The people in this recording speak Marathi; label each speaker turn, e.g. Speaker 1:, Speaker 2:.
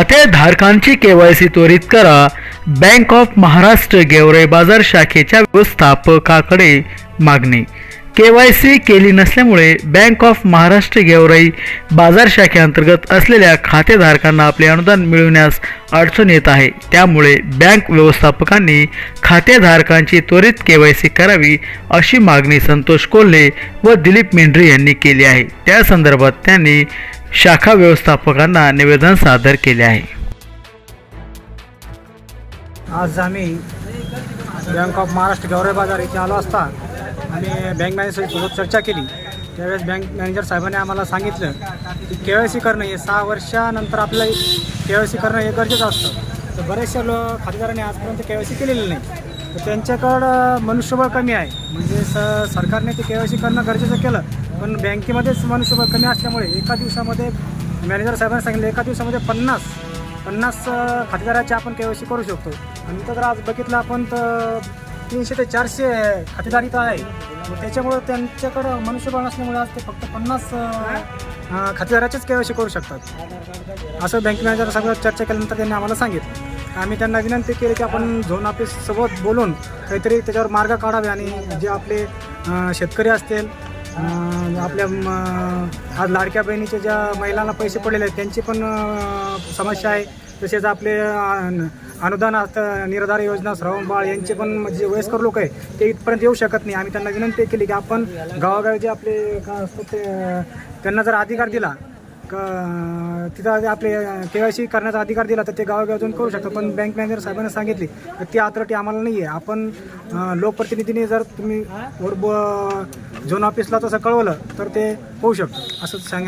Speaker 1: खातेधारकांची केवायसी त्वरित करा. बँक ऑफ महाराष्ट्र गेवरे बाजार शाखेच्या व्यवस्थापकाकडे मागणी. केवायसी केली नसल्यामुळे बँक ऑफ महाराष्ट्र गेवराई बाजार शाखेअंतर्गत असलेल्या खातेधारकांना आपले अनुदान मिळवण्यास अडचण येत आहे. त्यामुळे बँक व्यवस्थापकांनी खातेधारकांची त्वरित केवायसी करावी अशी मागणी संतोष कोल्हे व दिलीप मेंढरे यांनी केली आहे. त्या संदर्भात त्यांनी शाखा व्यवस्थापकांना निवेदन सादर केले आहे.
Speaker 2: आज आम्ही बँक ऑफ महाराष्ट्र गौरव बाजार इथे आलो असता. आणि बँक मॅनेजरसोबत चर्चा केली. त्यावेळेस बँक मॅनेजर साहेबांनी आम्हाला सांगितलं की के वाय सी करणं हे सहा वर्षानंतर आपलं के वाय सी करणं हे गरजेचं असतं. तर बऱ्याचशा लो खातेदारांनी आजपर्यंत के वाय सी केलेली नाही. तर त्यांच्याकडं मनुष्यबळ कमी आहे. म्हणजे स सरकारने ते के वाय सी करणं गरजेचं केलं. पण बँकेमध्येच मनुष्यबळ कमी असल्यामुळे एका दिवसामध्ये मॅनेजर साहेबांनी सांगितलं एका दिवसामध्ये पन्नास पन्नास खातेदाराची आपण के वाय सी करू शकतो. आणि तर आज बघितलं आपण तर तीनशे ते चारशे खातेदारी तर आहे. मग त्याच्यामुळं त्यांच्याकडं मनुष्यबळ नसल्यामुळे आज ते फक्त पन्नास खातेदाराचेच के वाय सी करू शकतात. असं बँक मॅनेजर सगळं चर्चा केल्यानंतर त्यांनी आम्हाला सांगितलं. आम्ही त्यांना विनंती केली की आपण झोन ऑफिससोबत बोलून काहीतरी त्याच्यावर मार्ग काढावे आणि जे आपले शेतकरी असतील आपल्या म, आज लाडक्या बहिणीच्या ज्या महिलांना पैसे पडलेले आहेत त्यांची पण समस्या आहे. तसेच आपले अनुदान असतं निराधार योजना श्रवण बाळ यांचे पण म्हणजे जे वयस्कर लोक आहे ते इथपर्यंत येऊ शकत नाही. आम्ही त्यांना विनंती केली की आपण गावागावी जे आपले काय असतात ते त्यांना जर अधिकार दिला का तिथं आपले के वाय सी करण्याचा अधिकार दिला तर ते गावागाव जाऊन करू शकतात. पण बँक मॅनेजर साहेबांना सांगितली तर ती अथॉरिटी आम्हाला नाही आहे आपण लोकप्रतिनिधीने जर तुम्ही वर ब- झोन ऑफिसला तसं कळवलं तर ते होऊ शकतं. असंच सांग